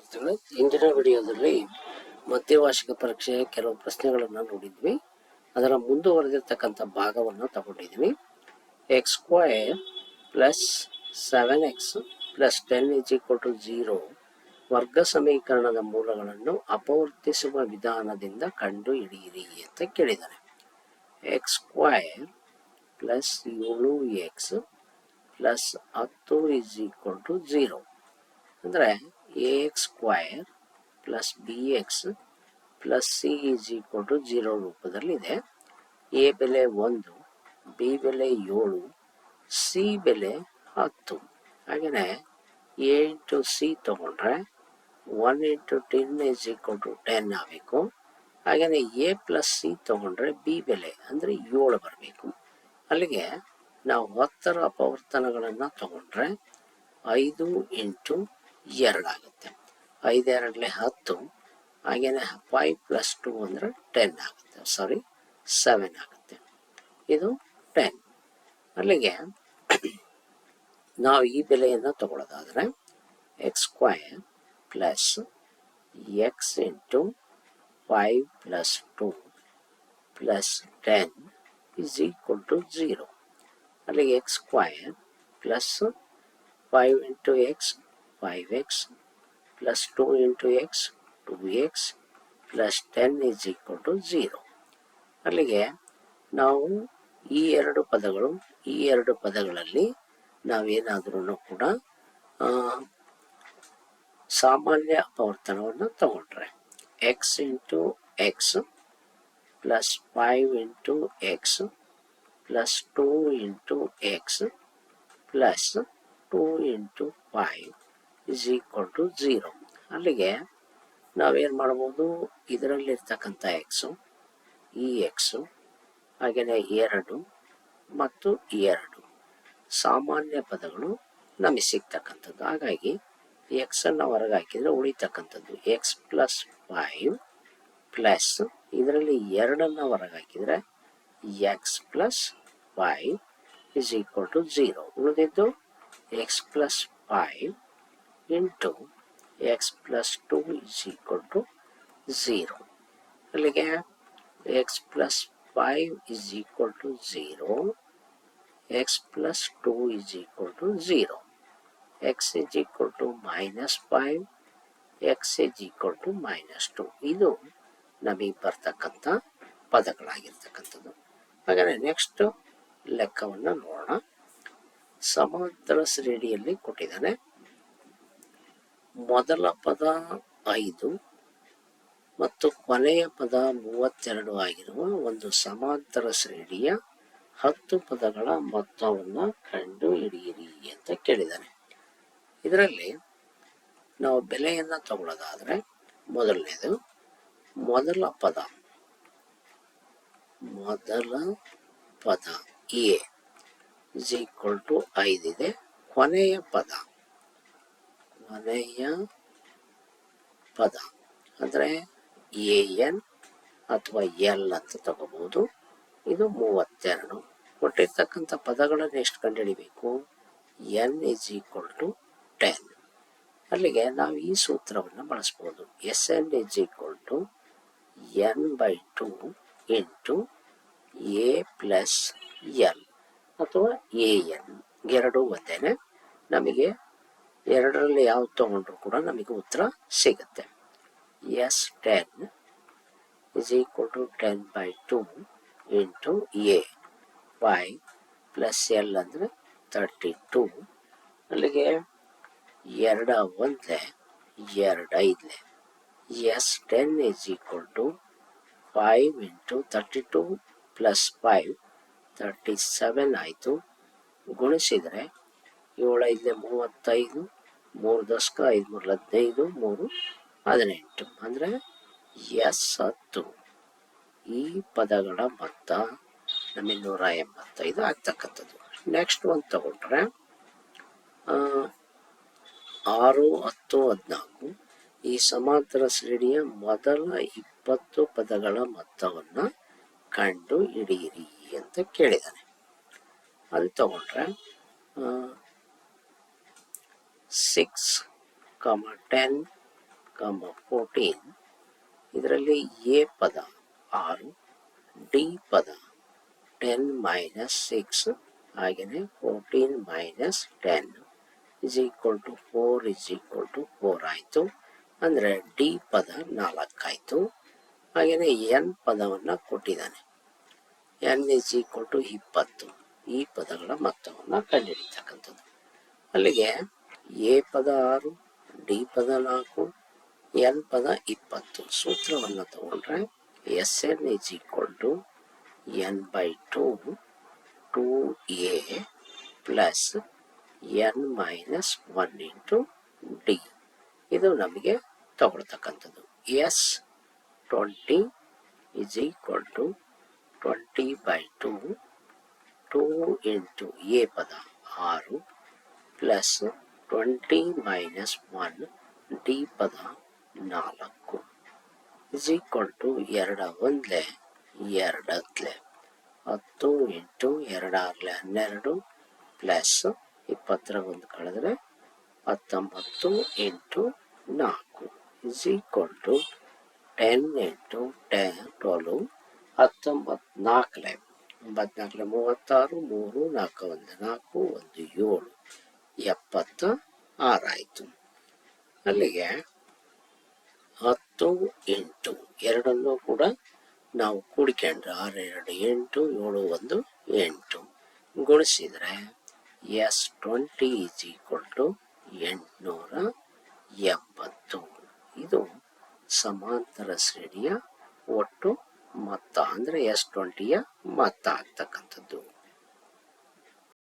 ವಿದ್ಯಾರ್ಥಿಗಳೇ ಇಂದಿನ ವಿಡಿಯೋದಲ್ಲಿ ಮಧ್ಯವಾರ್ಷಿಕ ಪರೀಕ್ಷೆಯ ಕೆಲವು ಪ್ರಶ್ನೆಗಳನ್ನು ನೋಡಿದ್ವಿ. ಅದರ ಮುಂದುವರೆದಿರ್ತಕ್ಕಂಥ ಭಾಗವನ್ನು ತಗೊಂಡಿದ್ವಿ. X square plus seven x plus ten is equal to zero ವರ್ಗ ಸಮೀಕರಣದ ಮೂಲಗಳನ್ನು ಅಪವರ್ತಿಸುವ ವಿಧಾನದಿಂದ ಕಂಡು ಹಿಡಿಯಿರಿ ಅಂತ ಕೇಳಿದ್ದಾರೆ. ಎಕ್ಸ್ ಸ್ಕ್ವಯರ್ ಪ್ಲಸ್ ಏಳು ಎಕ್ಸ್ ಪ್ಲಸ್ ಹತ್ತು ಇಸ್ ಈಕ್ವಲ್ ಟು ಜೀರೋ. ಅಂದರೆ a x square plus b x plus c is equal to zero ರೂಪದಲ್ಲಿದೆ ಎ ಬೆಲೆ ಒಂದು ಬಿ ಬೆಲೆ ಏಳು ಸಿ ಬೆಲೆ ಹತ್ತು. ಹಾಗೆಯೇ ಎ ಇಂಟು ಸಿ ತಗೊಂಡ್ರೆ one into ten is equal to ten ಆಗಬೇಕು. ಹಾಗೆಯೇ ಎ ಪ್ಲಸ್ ಸಿ ತಗೊಂಡ್ರೆ ಬಿ ಬೆಲೆ ಅಂದರೆ ಏಳು ಬರಬೇಕು. ಅಲ್ಲಿಗೆ ನಾವು ಹತ್ತರ ಅಪವರ್ತನಗಳನ್ನು ತಗೊಂಡ್ರೆ ಐದು ಇಂಟು ಎರಡಾಗುತ್ತೆ. ಐದೆರಡಲೆ ಹತ್ತು, ಹಾಗೇನೆ ಫೈವ್ ಪ್ಲಸ್ ಟು ಅಂದರೆ ಟೆನ್ ಆಗುತ್ತೆ. ಸಾರಿ ಸೆವೆನ್ ಆಗುತ್ತೆ. ಇದು ಟೆನ್ ಅಲ್ಲಿಗೆ ನಾವು ಈ ಬೆಲೆಯನ್ನು ತಗೊಳ್ಳೋದಾದರೆ x square plus x into five plus two plus ten is equal to zero ಅಲ್ಲಿಗೆ x square plus five into x five plus plus into into x two x plus ten is equal to zero ಅಲ್ಲಿಗೆ ನಾವು ಈ ಎರಡು ಪದಗಳು, ಈ ಎರಡು ಪದಗಳಲ್ಲಿ ನಾವೇನಾದ್ರೂ ಕೂಡ ಸಾಮಾನ್ಯ ಅಪವರ್ತನವನ್ನು ತಗೊಂಡ್ರೆ. X into x plus five into x plus two into x plus two into five is equal to zero ಅಲ್ಲಿಗೆ ನಾವೇನು ಮಾಡ್ಬೋದು? ಇದರಲ್ಲಿರ್ತಕ್ಕಂಥ ಎಕ್ಸು ಈ ಎಕ್ಸು ಹಾಗೆಯೇ ಎರಡು, ಮತ್ತು ಎರಡು. ಸಾಮಾನ್ಯ ಪದಗಳು ನಮಗೆ ಸಿಗ್ತಕ್ಕಂಥದ್ದು. ಹಾಗಾಗಿ ಎಕ್ಸನ್ನು ಹೊರಗೆ ಹಾಕಿದರೆ ಉಳಿತಕ್ಕಂಥದ್ದು. ಎಕ್ಸ್ ಪ್ಲಸ್ ಫೈವ್ ಪ್ಲಸ್ ಇದರಲ್ಲಿ ಎರಡನ್ನು ಹೊರಗೆ ಹಾಕಿದರೆ x plus five is equal to zero ಉಳಿದಿದ್ದು x plus five into x plus two is equal to zero ಅಲ್ಲಿಗೆ x plus five x equal to zero x plus two is equal to zero x is equal to minus five x is equal to minus two ಇದು ನಮಗೆ ಬರ್ತಕ್ಕಂಥ ಪದಗಳಾಗಿರ್ತಕ್ಕಂಥದ್ದು. ಹಾಗಾದರೆ next ಲೆಕ್ಕವನ್ನು ನೋಡೋಣ. ಸಮಾಂತರ ಶ್ರೇಣಿಯಲ್ಲಿ ಕೊಟ್ಟಿದ್ದಾನೆ. ಮೊದಲ ಪದ ಐದು ಮತ್ತು ಕೊನೆಯ ಪದ ಮೂವತ್ತೆರಡು ಆಗಿರುವ ಒಂದು ಸಮಾಂತರ ಶ್ರೇಣಿಯ ಹತ್ತು ಪದಗಳ ಮೊತ್ತವನ್ನು ಕಂಡು ಹಿಡಿಯಿರಿ ಅಂತ ಕೇಳಿದ್ದಾನೆ. ಇದರಲ್ಲಿ ನಾವು ಬೆಲೆಯನ್ನು ತಗೊಳ್ಳೋದಾದರೆ ಮೊದಲನೇದು, ಮೊದಲ ಪದ ಮೊದಲ ಪದ ಎ ಇಸ್ ಈಕ್ವಲ್ ಟು ಐದಿದೆ ಕೊನೆಯ ಪದ ಕೊನೆಯ ಪದ. ಅಂದರೆ ಎ ಎನ್ ಅಥವಾ ಎಲ್ ಅಂತ ತಗೋಬಹುದು ಇದು ಮೂವತ್ತೆರಡು. ಕೊಟ್ಟಿರ್ತಕ್ಕಂಥ ಪದಗಳನ್ನು ಎಷ್ಟು ಕಂಡುಹಿಡಿಬೇಕು? N is equal to ten ಅಲ್ಲಿಗೆ ನಾವು ಈ ಸೂತ್ರವನ್ನು ಬಳಸ್ಬೋದು. S n is equal to n by two into a plus l. ಅಥವಾ ಎ ಎನ್. ಎರಡು ಒಂದೇನೆ. ನಮಗೆ ಎರಡರಲ್ಲಿ ಯಾವ್ದು ತಗೊಂಡ್ರು ಕೂಡ ನಮಗೆ ಉತ್ತರ ಸಿಗುತ್ತೆ. S ten is equal to ten by two into a five plus l ಅಂದರೆ ತರ್ಟಿ ಟು ಅಲ್ಲಿಗೆ ಎರಡ ಒಂದ್ಲೆ, ಎರಡು ಐದ್ಲೆ. S ten is equal to five into thirty two plus five thirty seven ಆಯಿತು. ಗುಣಿಸಿದರೆ ಏಳು ಐದನೇ ಮೂವತ್ತೈದು, ಮೂರು ದಶಕ ಐದು ಮೂರು ಹದಿನೈದು, ಮೂರು ಹದಿನೆಂಟು. ಅಂದರೆ ಎಸ್ ಹತ್ತು ಈ ಪದಗಳ ಮೊತ್ತ ನಮಗೆ ನೂರ ಎಂಬತ್ತೈದು ಆಗ್ತಕ್ಕಂಥದ್ದು. ನೆಕ್ಸ್ಟ್ ಒಂದು ತಗೊಂಡ್ರೆ ಆರು, ಹತ್ತು, ಹದಿನಾಲ್ಕು ಈ ಸಮಾಂತರ ಶ್ರೇಣಿಯ ಮೊದಲ ಇಪ್ಪತ್ತು ಪದಗಳ ಮೊತ್ತವನ್ನು ಕಂಡು ಹಿಡಿಯಿರಿ ಅಂತ ಕೇಳಿದ್ದಾನೆ ಅದು ತಗೊಂಡ್ರೆ ಸಿಕ್ಸ್ ಕಾಮ ಟೆನ್ ಕಾಮ ಫೋರ್ಟೀನ್ ಇದರಲ್ಲಿ ಎ ಪದ ಆರು ಡಿ ಪದ ಟೆನ್ ಮೈನಸ್ ಸಿಕ್ಸ್ ಹಾಗೆಯೇ fourteen minus ten is equal to four is equal to four ಆಯಿತು. ಅಂದರೆ ಡಿ ಪದ ನಾಲ್ಕಾಯಿತು ಹಾಗೆಯೇ ಎನ್ ಪದವನ್ನು ಕೊಟ್ಟಿದ್ದಾನೆ. ಎನ್ ಇಸ್ ಈಕ್ವಲ್ ಟು ಇಪ್ಪತ್ತು. ಈ ಪದಗಳ ಮೊತ್ತವನ್ನು ಕಂಡುಹಿಡಿತಕ್ಕಂಥದ್ದು ಅಲ್ಲಿಗೆ ಎ ಪದ ಆರು ಡಿ ಪದ ನಾಲ್ಕು ಎನ್ ಪದ ಇಪ್ಪತ್ತು ಸೂತ್ರವನ್ನು ತಗೊಂಡ್ರೆ s n is equal to n by two two a plus n minus one into d ಇದು ನಮಗೆ ತಗೊಳ್ತಕ್ಕಂಥದ್ದು. S twenty is equal to twenty by two two into a ಪದ ಆರು plus twenty minus one d ಪದ ನಾಲ್ಕು is equal to ಎರಡ ಒಂದ್ಲೆ ಎರಡತ್ಲೆ ಹತ್ತು into ಎರಡಾರ್ಲೆ ಹನ್ನೆರಡು plus ಇಪ್ಪತ್ತರ ಒಂದು ಕಳೆದ್ರೆ ಹತ್ತೊಂಬತ್ತು ಇಂಟು ನಾಲ್ಕು is equal to ten into ten twelve ಹತ್ತೊಂಬತ್ತು ನಾಲ್ಕಲೆ ಒಂಬತ್ನಾಲ್ಕಲೆ ಮೂವತ್ತಾರು ಮೂರು ನಾಲ್ಕು ಒಂದು ನಾಲ್ಕು ಒಂದು ಏಳು ಎಪ್ಪತ್ತ ಆರಾಯಿತು. ಅಲ್ಲಿಗೆ ಹತ್ತು, ಎಂಟು, ಎರಡನ್ನೂ ಕೂಡ ನಾವು ಕೂಡಿಕೊಂಡ್ರೆ ಆರು, ಎರಡು, ಎಂಟು, ಏಳು, ಒಂದು, ಎಂಟು ಗುಣಿಸಿದರೆ s twenty is equal to ಎಂಟುನೂರ ಎಂಬತ್ತು. ಇದು ಸಮಾಂತರ ಶ್ರೇಣಿಯ ಒಟ್ಟು ಮೊತ್ತ. ಅಂದರೆ ಎಸ್ ಟ್ವೆಂಟಿಯ ಮೊತ್ತ ಆಗ್ತಕ್ಕಂಥದ್ದು.